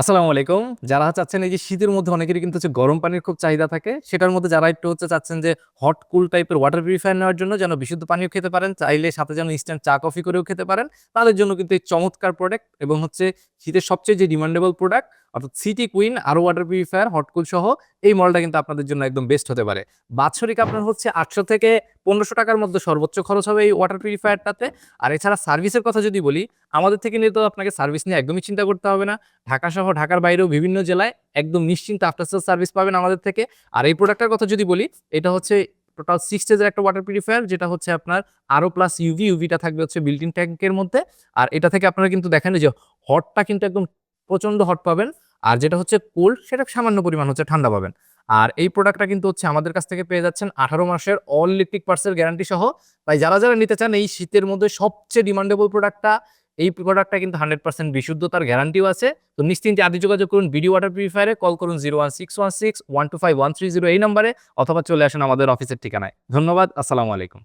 আসসালামু আলাইকুম। যারা চাচ্ছেন এই যে শীতের মধ্যে অনেকেরই কিন্তু হচ্ছে গরম পানির খুব চাহিদা থাকে। সেটার মধ্যে যারা একটু হচ্ছে চাচ্ছেন যে হট কুল টাইপের ওয়াটার পিউরিফায়ার নেওয়ার জন্য যেন বিশুদ্ধ পানিও খেতে পারেন, চাইলে সাথে যেন ইনস্ট্যান্ট চা কফি করেও খেতে পারেন। তাদের জন্য কিন্তু এই চমৎকার প্রোডাক্ট এবং হচ্ছে শীতের সবচেয়ে যে ডিমান্ডেবল প্রোডাক্ট অর্থাৎ সিটি কুইন আরও ওয়াটার পিউরিফায়ার হটকুল সহ এই মডেলটা কিন্তু আপনাদের জন্য একদম বেস্ট হতে পারে। বাৎসরিক আপনার হচ্ছে আটশো থেকে পনেরোশো টাকার মধ্যে সর্বোচ্চ খরচ হবে এই ওয়াটার পিউরিফায়ারটাতে আর এছাড়া সার্ভিসের কথা যদি বলি, আমাদের থেকে নিয়ে তো আপনাকে সার্ভিস নিয়ে একদমই চিন্তা করতে হবে না। ঢাকা সহ ঢাকার বাইরেও বিভিন্ন জেলায় একদম নিশ্চিন্ত আফটার সেল সার্ভিস পাবেন আমাদের থেকে। আর এই প্রোডাক্টটার কথা যদি বলি, এটা হচ্ছে টোটাল সিক্স স্টেজের একটা ওয়াটার পিউরিফায়ার যেটা হচ্ছে আপনার আরও প্লাস ইউভি ইউভিটা থাকবে হচ্ছে বিল্ডিং ট্যাঙ্কের মধ্যে। আর এটা থেকে আপনারা কিন্তু দেখেন যে হটটা কিন্তু একদম প্রচণ্ড হট পাবেন। আর যেটা হচ্ছে কোল্ড সেটা সামান্য পরিমাণ হচ্ছে ঠান্ডা পাবেন। আর এই প্রোডাক্টটা কিন্তু হচ্ছে আমাদের কাছ থেকে পেয়ে যাচ্ছেন আঠারো মাসের অল ইলেকট্রিক পার্সেল গ্যারান্টি সহ। তাই যারা যারা নিতে চান এই শীতের মধ্যে সবচেয়ে ডিমান্ডেবল প্রোডাক্টটা এই প্রোডাক্টটা কিন্তু হান্ড্রেড পার্সেন্ট বিশুদ্ধতার গ্যারান্টিও আছে। তো নিশ্চিন্তে আদি যোগাযোগ করুন ভিডিও ওয়াটার পিউরিফায়ারে কল করুন zero one six one six one two five one three zero এই নাম্বারে অথবা চলে আসুন আমাদের অফিসের ঠিকানায়। ধন্যবাদ, আসসালামু আলাইকুম।